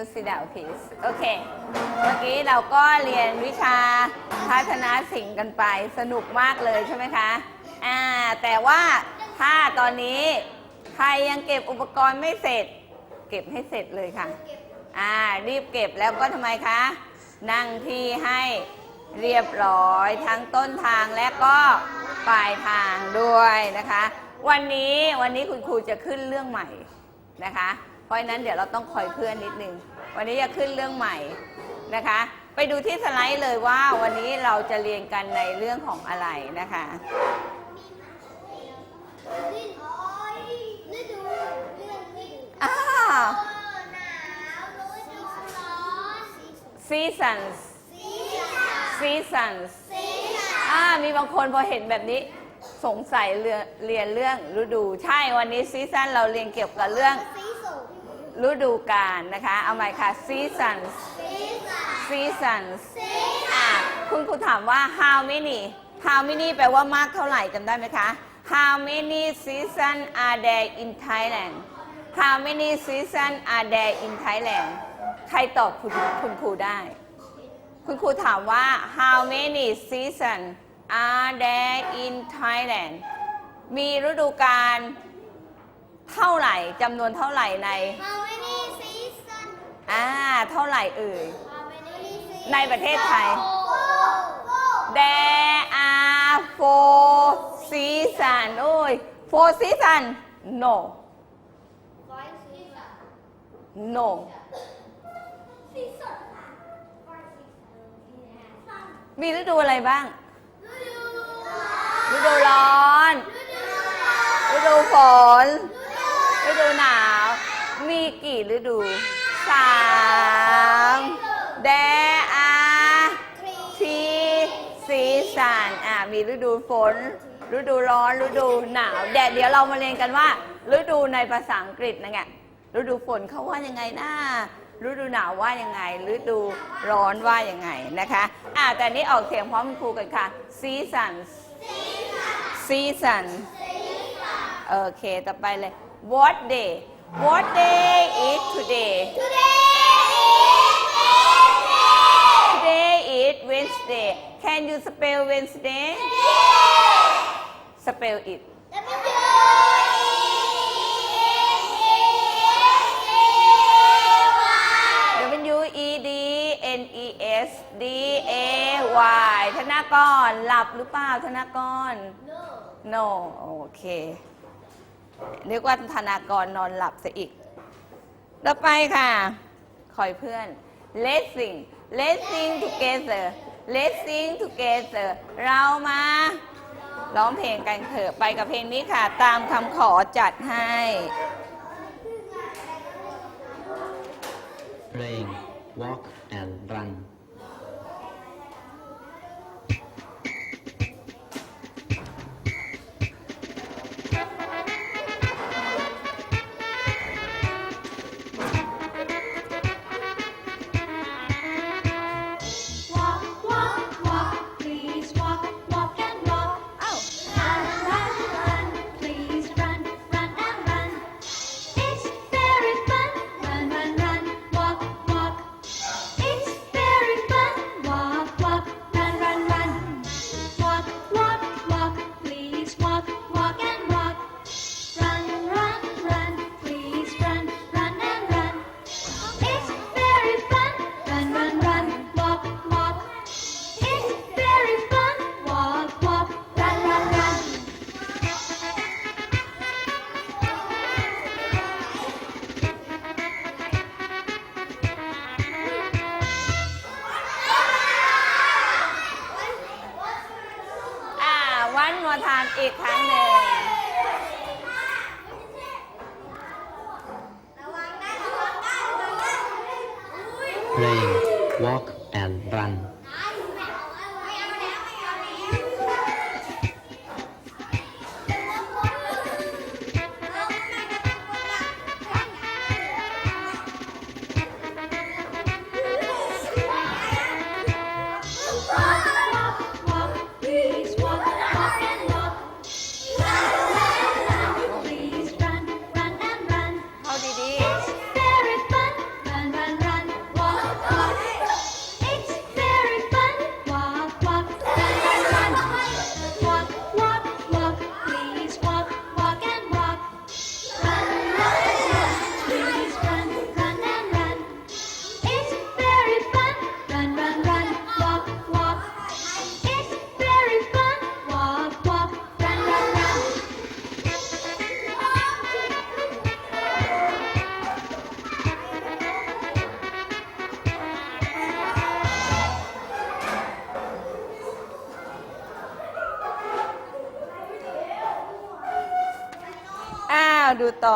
l sit down please โอเค เมื่อกี้เราก็เรียนวิชาทัศนศิลป์กันไปสนุกมากเลยใช่ไหมคะอ่าแต่ว่าถ้าตอนนี้ใครยังเก็บอุปกรณ์ไม่เสร็จ เก็บให้เสร็จเลยค่ะอ่ารีบเก็บแล้วก็ทำไมคะ นั่งที่ให้เรียบร้อยทั้งต้นทางและก็ปลายทางด้วยนะคะ วันนี้วันนี้คุณครูจะขึ้นเรื่องใหม่นะคะ เพราะฉะนั้นเดี๋ยวเราต้องคอยเพื่อนนิดนึง วันนี้จะขึ้นเรื่องใหม่นะคะ ไปดูที่สไลด์เลยว่าวันนี้เราจะเรียนกันในเรื่องของอะไรนะคะอ้าว seasons seasons อ่ามีบางคนพอเห็นแบบนี้สงสัยเรียนเรียนเรื่องฤดู ใช่วันนี้ซีซันเราเรียนเกี่ยวกับเรื่อง ฤดูกาลนะคะ เอาใหม่ค่ะ seasons seasons อะคุณครูถามว่า how many how many แปลว่ามากเท่าไหร่จำได้ไหมคะ how many seasons are there in Thailand how many seasons are there in Thailand ใครตอบคุณคุณครูได้ คุณครูถามว่า how many season are there in Thailand มีฤดูกาล เท่าไหร่จำนวนเท่าไหร่ในอ่า เท่าไหร่เอ่ยในประเทศไทย There are four season โอ้ย four season no no มีฤดูอะไรบ้าง ฤดูร้อน ฤดูฝน ฤดูหนาว มีกี่ฤดูสาม There are three season อะมีฤดูฝน ฤดูร้อนฤดูหนาวแดดเดี๋ยวเรามาเรียนกันว่า ฤดูในภาษาอังกฤษนะไงฤดูฝนเขาว่ายังไงนะฤดูหนาวว่ายังไง ฤดูร้อนว่ายังไงนะคะอะแต่นี้ออกเสียงพร้อมครูกันค่ะ seasons season โอเค ต่อไปเลย what day what day is today today is Wednesday can you spell Wednesday spell it W E D N E S D A Y ธนากร หลับหรือเปล่าธนากร no โอเค นึกว่าธนากรนอนหลับซะอีก ต่อไปค่ะ คอยเพื่อน let's sing let's sing together let's sing together เรามาร้องเพลงกันเถอะไปกับเพลงนี้ค่ะ ตามคำขอจัดให้ เพลง Walk เพลง Walk and Run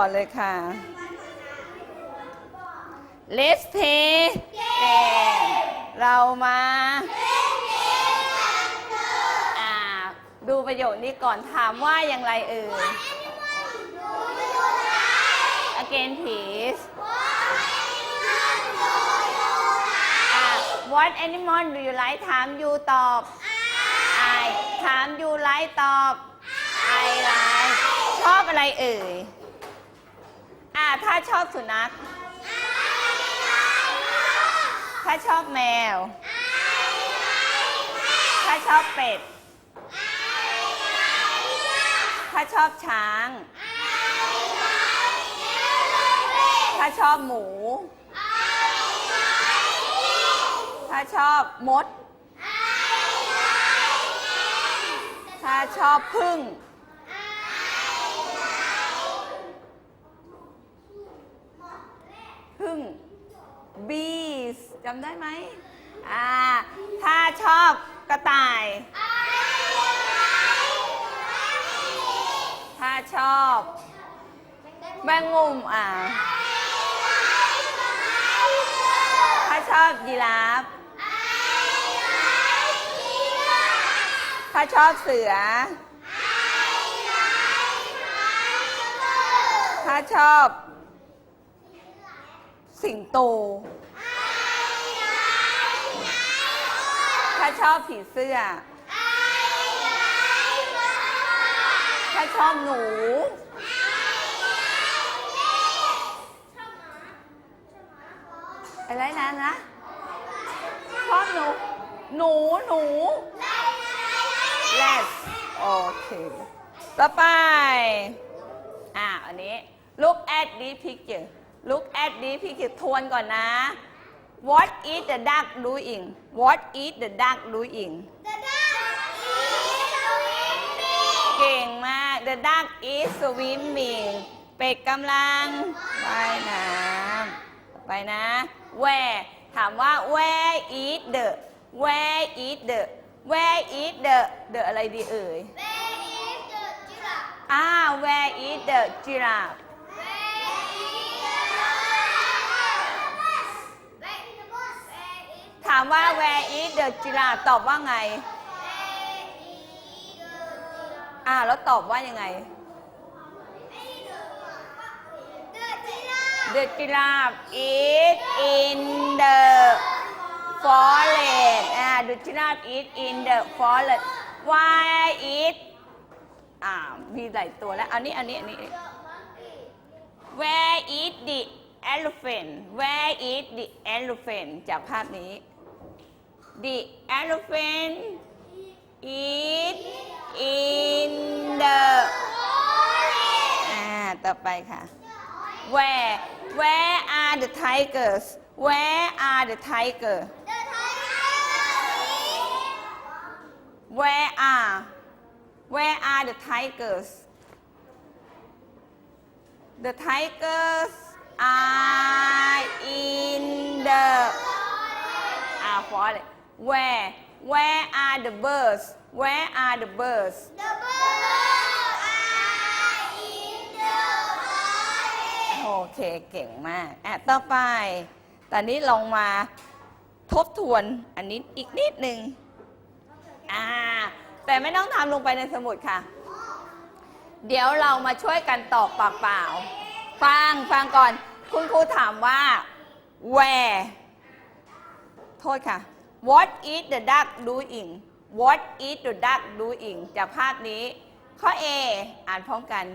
ดูต่อนเลยค่ะ Let's play game เรามาดูประโยคนี้ก่อนถามว่าอย่างไรเอ่ย Again please What animal do you like ถาม you ตอบ I ถาม you like ตอบ I like ชอบอะไรเอ่ย ถ้าชอบสุนัข ถ้าชอบแมว ถ้าชอบเป็ด ถ้าชอบช้าง ถ้าชอบหมู ถ้าชอบมด ถ้าชอบพึ่ง พึ่ง bees จำได้ไหมอ่า ถ้าชอบกระต่าย ถ้าชอบแมงมุมอ่า ถ้าชอบยีราฟ ถ้าชอบเสือ ถ้าชอบ สิงโตถ้าชอบผีเสื้อ ถ้าชอบหนู อะไรนะนะชอบหนู หนูหนู Let's โอเค ต่อไป อ่าอันนี้ look at this picture look at this picture ทวนก่อนนะ what is the duck doing what is the duck doing เก่งมาก the duck is swimming เป็ดกำลังว่ายน้ำไปนะ where ถามว่า where is the where is the where is the the อะไรดีเอ่ยอ่า where is the giraffe ถามว่า where is the giraffe ตอบว่าไง อ่าแล้วตอบว่ายังไง The giraffe is in the forest อ่า The giraffe is in the forest Why is อ่ามีหลายตัวแล้ว อันนี้ อันนี้ อันนี้ Where is the elephant Where is the elephant จากภาพนี้ The elephant is in the อ่า ต่อไปค่ะ Where Where are the tigers Where are the tigers Where are Where are the tigers The tigers are in the ah forest Where Where are the birds Where are the birds โอเคเก่งมาก อะ ต่อไป ตอนนี้ลองมาทบทวนอันนี้อีกนิดนึงอ่า แต่ไม่ต้องทำลงไปในสมุดค่ะ เดี๋ยวเรามาช่วยกันตอบปากเปล่า ฟัง ฟังก่อน คุณครูถามว่า where โทษค่ะ what is the duck doing what is the duck doing จากภาพนี้ ข้อ A อ่านพร้อมกัน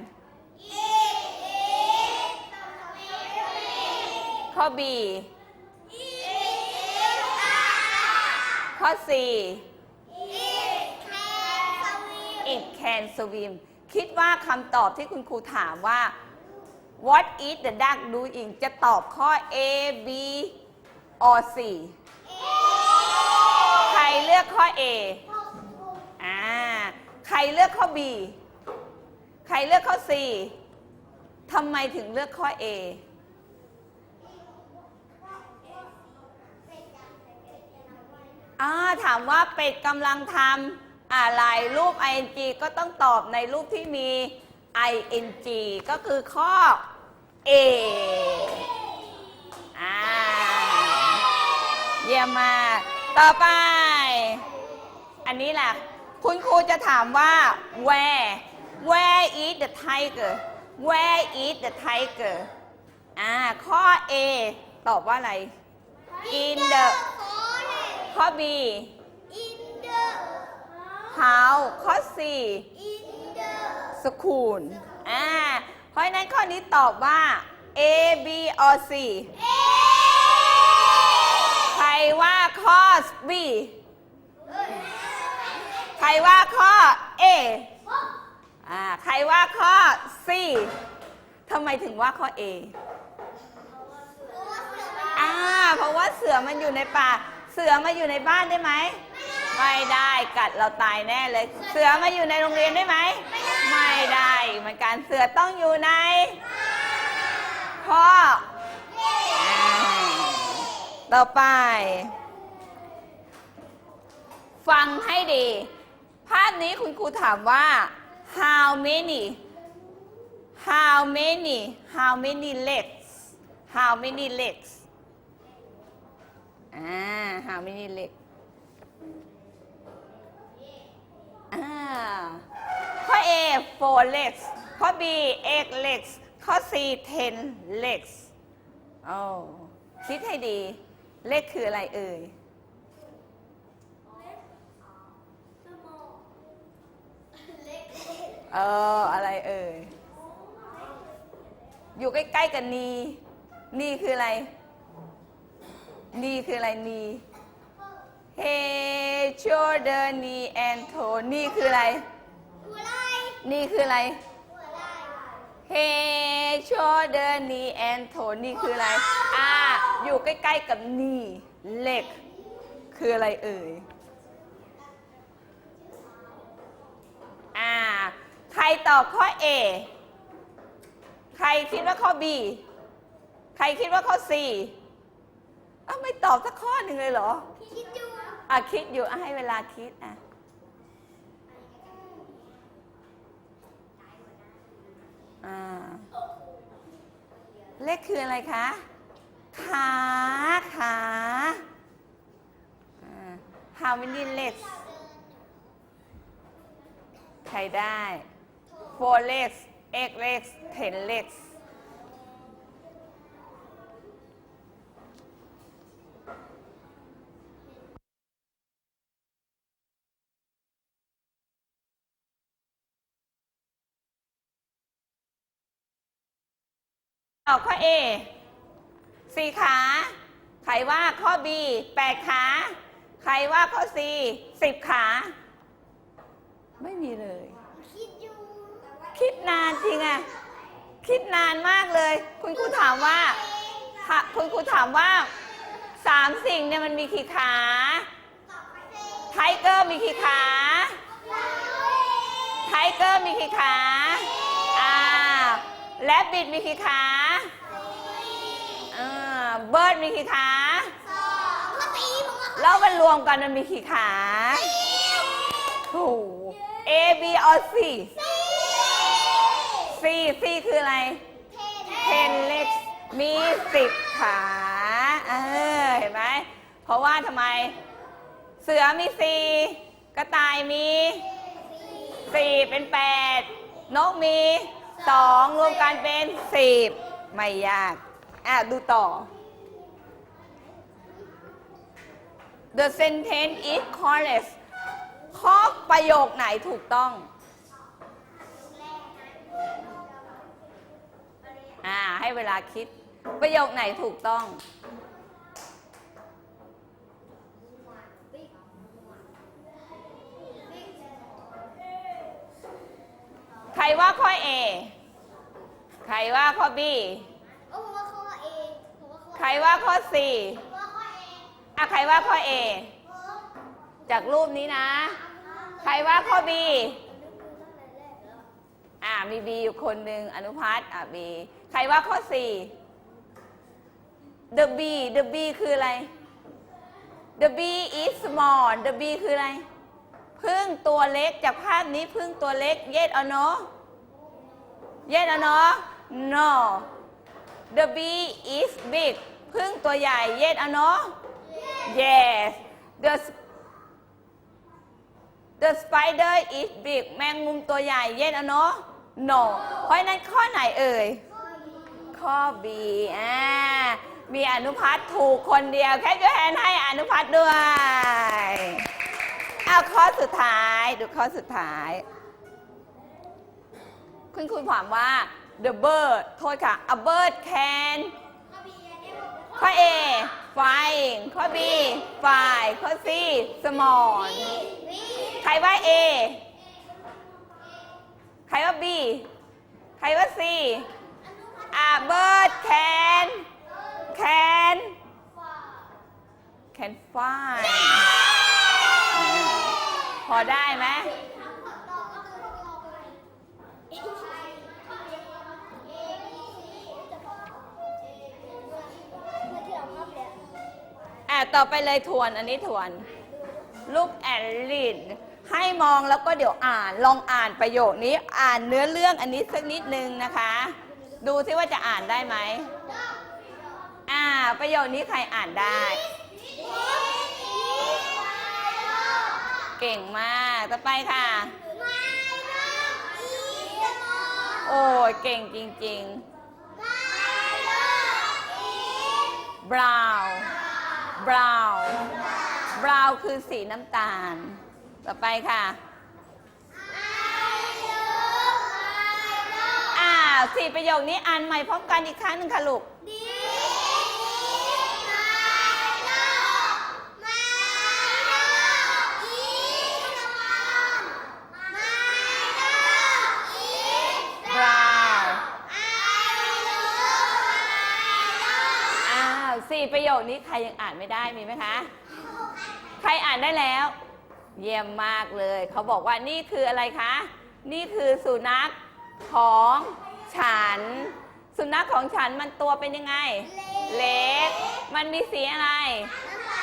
ข้อ B ข้อ C it can swim คิดว่าคำตอบที่คุณครูถามว่า what is the duck doing จะตอบข้อ A B or C เลือกข้อ A อ่า ใครเลือกข้อ B ใครเลือกข้อ C ทำไมถึงเลือกข้อ A อ่าถามว่าเป็ดกำลังทำอะไรรูป ing ก็ต้องตอบในรูปที่มี ing ก็คือข้อ A อ่า เยี่ยมมาก ต่อไป อันนี้ล่ะคุณครูจะถามว่า where where is the tiger where is the tiger อ่า ข้อ A ตอบว่าอะไร in the ข้อ B In the how ข้อ C in the school อ่า เพราะฉะนั้นข้อนี้ตอบว่า A B or C ใคร ว่าข้อ B ใครว่าข้อ A อ่าใครว่าข้อ C ทำไมถึงว่าข้อ A อ่าเพราะว่าเสือมันอยู่ในป่า เสือมาอยู่ในบ้านได้ไหม ไม่ได้กัดเราตายแน่เลย เสือมาอยู่ในโรงเรียนได้ไหม ไม่ได้เหมือนกันเสือต้องอยู่ในข้อ ต่อไป ฟังให้ดี ภาพนี้คุณครูถามว่า how many how many how many legs how many legs อ่า how many legs อ่า ข้อ A four legs ข้อ B eight legs ข้อ C ten legs โอ้คิดให้ดี เลขคืออะไรเอ่ย เออ อะไรเอ่ย อยู่ใกล้ ๆกันนี นีคืออะไร นีคืออะไรนี Hey shoulder knee and toe นี่คืออะไร นี่คืออะไร Hey shoulder knee and toe นี่คืออะไร อ่า อยู่ใกล้ๆกับ knee leg คืออะไรเอ่ย อ่า ใครตอบข้อ A ใครคิดว่าข้อ B ใครคิดว่าข้อ C อ้าวไม่ตอบสักข้อหนึ่งเลยเหรออะ คิดอยู่อะให้เวลาคิดอะ อ่าเลขคืออะไรคะ ขาขาอ่า how many legs ใครได้ four legs eight legs ten legs ตอบข้อ A สี่ขา ใครว่าข้อ B แปดขา ใครว่าข้อ C สิบขา ไม่มีเลย คิดอยู่คิดนานจริงอะคิดนานมากเลย คุณครูถามว่าค่ะคุณครูถามว่าสามสิ่งเนี่ยมันมีกี่ขา ไทเกอร์มีกี่ขา ไทเกอร์มีกี่ขา แลบบิดมีกี่ขาอ่าเบิร์ดมีกี่ขาแล้วมันรวมกันมันมีกี่ขาโอ้โห A B or C C C คืออะไร ten legs มีสิบขาเออเห็นไหม เพราะว่าทำไม เสือมีสี่กระต่ายมีสี่เป็นแปดนกมี สองรวมกันเป็นสิบไม่ยาก อะ ดูต่อ The sentence is correct ข้อประโยคไหนถูกต้อง อ่า ให้เวลาคิด ประโยคไหนถูกต้อง รว่าข้อ A ใครว่าข้อ B ใครว่าข้อ C อะใครว่าข้อ A จากรูปนี้นะ ใครว่าข้อ B อ่ามี B อยู่คนหนึ่งอนุพัฒน์อะ B ใครว่าข้อ C the B the B คืออะไร the B is small the B คืออะไร พึ่งตัวเล็กจากภาพนี้พึ่งตัวเล็ก yes or no yes or no no the bee is big พึ่งตัวใหญ่ yes or no yes the the spider is big แมงมุมตัวใหญ่ yes or no no เพราะฉะนั้นข้อไหนเอ่ย ข้อ B อ่ามีอนุพัฒน์ถูกคนเดียว แค่ยกแฮนให้อนุพัฒน์ด้วย เอาข้อสุดท้าย ดูข้อสุดท้าย คุณครูถามว่า the bird โทษค่ะ a bird can ข้อ A flying ข้อ B fly ข้อ C small ใครว่า A ใครว่า B ใครว่า C a bird can can can fly พอได้ไหม อะต่อไปเลยทวนอันนี้ทวน look and read ให้มองแล้วก็เดี๋ยวอ่านลองอ่านประโยคนี้อ่านเนื้อเรื่องอันนี้สักนิดนึงนะคะ ดูซิว่าจะอ่านได้ไหมอ่า ประโยคนี้ใครอ่านได้ เก่งมากต่อไปค่ะ โอ้ยเก่งจริงๆ บราวน์บราวน์คือสีน้ำตาล ต่อไปค่ะอ่าสี่ประโยคนี้อ่านใหม่พร้อมกันอีกครั้งหนึ่งค่ะลูก brown อ้าว สี่ประโยคนี้ใครยังอ่านไม่ได้มีไหมคะ ใครอ่านได้แล้ว เยี่ยมมากเลย เขาบอกว่านี่คืออะไรคะ นี่คือสุนัขของฉัน สุนัขของฉันมันตัวเป็นยังไง เล็ก มันมีสีอะไร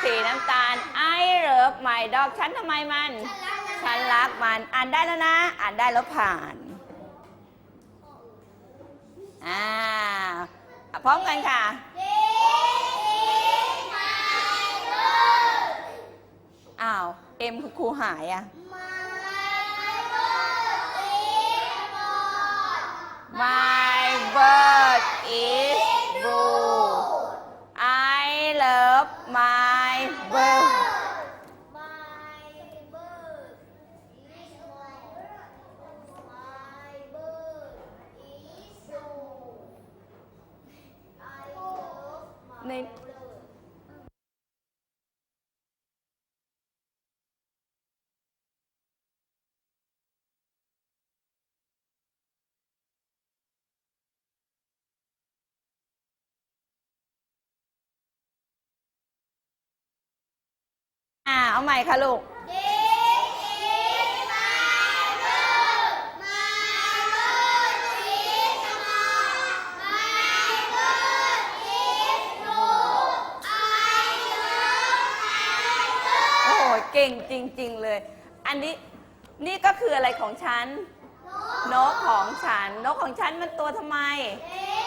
สีน้ำตาล I love my dog ฉันทำไมมัน ฉันรักมัน อ่านได้แล้วนะ อ่านได้แล้วผ่านอ่าพร้อมกันค่ะ อ้าว เอ็มคือครูหายอ่ะ My bird is blue I love my birdใน อ่าเอาใหม่ค่ะลูก โอ้โหเก่งจริง ๆ เลย อันนี้นี่ก็คืออะไรของฉัน นกของฉัน นกของฉันมันตัวทำไม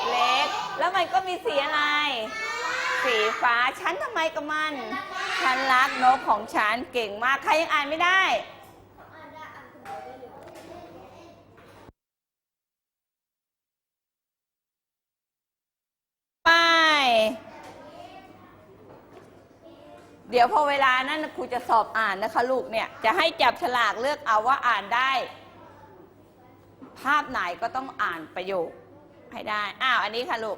เล็ก แล้วมันก็มีสีอะไร สีฟ้า ฉันทำไมกับมัน ฉันรักนกของฉันเก่งมากใครยังอ่านไม่ได้ไปเดี๋ยวพอเวลานั้นครูจะสอบอ่านนะคะลูกเนี่ย จะให้จับฉลากเลือกเอาว่าอ่านได้ ภาพไหนก็ต้องอ่านประโยคให้ได้ อ้าว อันนี้ค่ะลูก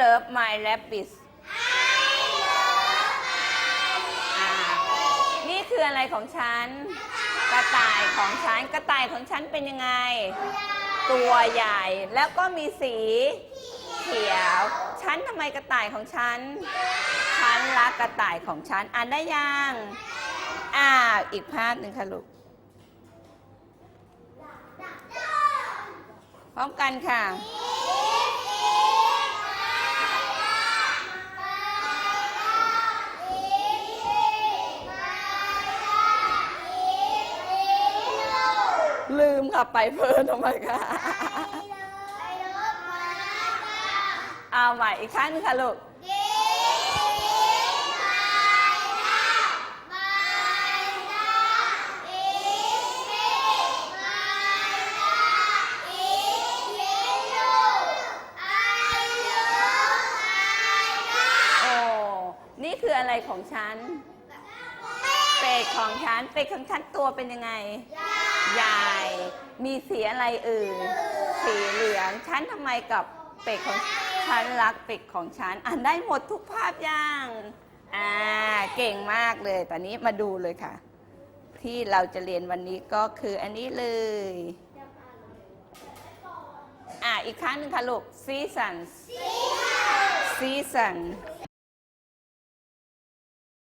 love my rabbit อ่านี่คืออะไรของฉัน กระต่ายของฉัน กระต่ายของฉันเป็นยังไง ตัวใหญ่ แล้วก็มีสี เขียว ฉันทำไมกระต่ายของฉัน ฉันรักกระต่ายของฉัน อ่านได้ยัง อ่า อีกภาพหนึ่งค่ะลูก พร้อมกันค่ะ ลืมค่ะไปเพลินทำไมคะเอาใหม่อีกครั้งหนึงค่ะลูกโอ้นี่คืออะไรของฉัน เป็ดของฉัน เป็ดของฉันตัวเป็นยังไง ใหญ่ มีสีอะไรอื่น สีเหลืองฉันทำไมกับเป็ดของฉันรักเป็ดของฉันอ่านได้หมดทุกภาพย่างอ่าเก่งมากเลย ตอนนี้มาดูเลยค่ะ ที่เราจะเรียนวันนี้ก็คืออันนี้เลย อ่าอีกครั้งหนึงค่ะลูก season season